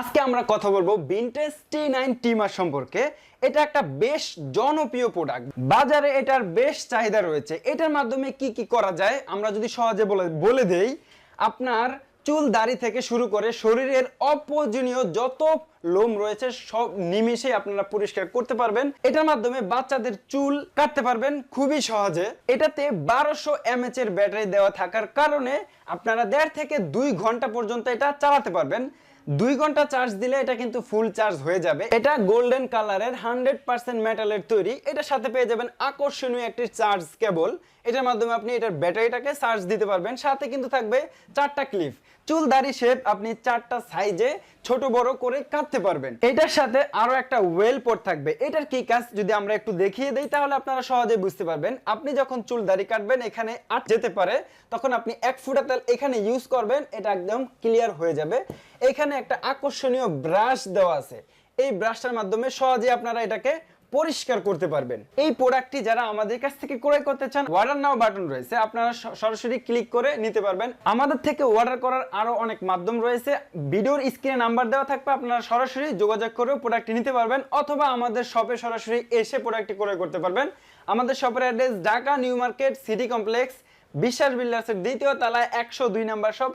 আজকে আমরা কথা বলব ভিনটেজ টি নাইন টিমার সম্পর্কে। এটা একটা বেশ জনপ্রিয় প্রোডাক্ট বাজারে এটার বেশ চাহিদা রয়েছে। এটার মাধ্যমে কি কি করা যায়? আমরা যদি সহজে বলে বলে দেই, আপনার চুল দাড়ি থেকে শুরু করে শরীরের অপ্রয়োজনীয় যত লোম রয়েছে, সব নিমিষে আপনারা পরিষ্কার করতে পারবেন। এটার মাধ্যমে বাচ্চাদের চুল কাটতে পারবেন খুবই সহজে। এটাতে বারোশো এমএচ এর ব্যাটারি দেওয়া থাকার কারণে আপনারা দেড় থেকে দুই ঘণ্টা পর্যন্ত এটা চালাতে পারবেন। দুই ঘণ্টা চার্জ দিলে এটা কিন্তু ফুল চার্জ হয়ে যাবে। এটা গোল্ডেন কালারের হান্ড্রেড পার্সেন্ট মেটালের তৈরি। এটার সাথে পেয়ে যাবেন আকর্ষণীয় একটি চার্জ কেবল এটার মাধ্যমে আপনি এটার ব্যাটারিটাকে চার্জ দিতে পারবেন। সাথে কিন্তু থাকবে চারটা ক্লিপ চুল দাড়ি শেপ আপনি চারটা সাইজে ছোট বড় করে কাটতে পারবেন। এটার সাথে আরও একটা ওয়েল পোর্ট থাকবে। এটার কি কাজ যদি আমরা একটু দেখিয়ে দেই, তাহলে আপনারা সহজে বুঝতে পারবেন। আপনি যখন চুল দাড়ি কাটবেন এখানে আট যেতে পারে, তখন আপনি এক ফুটা তেল এখানে ইউজ করবেন, এটা একদম ক্লিয়ার হয়ে যাবে। এখানে একটা আকর্ষণীয় ব্রাশ দেওয়া আছে। এই ব্রাশটার মাধ্যমে সহজে আপনারা এটাকে পরিষ্কার করতে পারবেন। এই প্রোডাক্টটি যারা আমাদের কাছ থেকে ক্রয় করতে চান অর্ডার নাও বাটন রয়েছে। আপনারা সরাসরি ক্লিক করে নিতে পারবেন। আমাদের থেকে অর্ডার করার আরও অনেক মাধ্যম রয়েছে। ভিডিওর স্ক্রিনে নাম্বার দেওয়া থাকবে, আপনারা সরাসরি যোগাযোগ করেও প্রোডাক্টটি নিতে পারবেন, অথবা আমাদের শপে সরাসরি এসে প্রোডাক্টটি ক্রয় করতে পারবেন। আমাদের শপের address Dhaka new market city complex, Biswas বিল্ডার্সের দ্বিতীয় তলায় একশো দুই নাম্বার শপ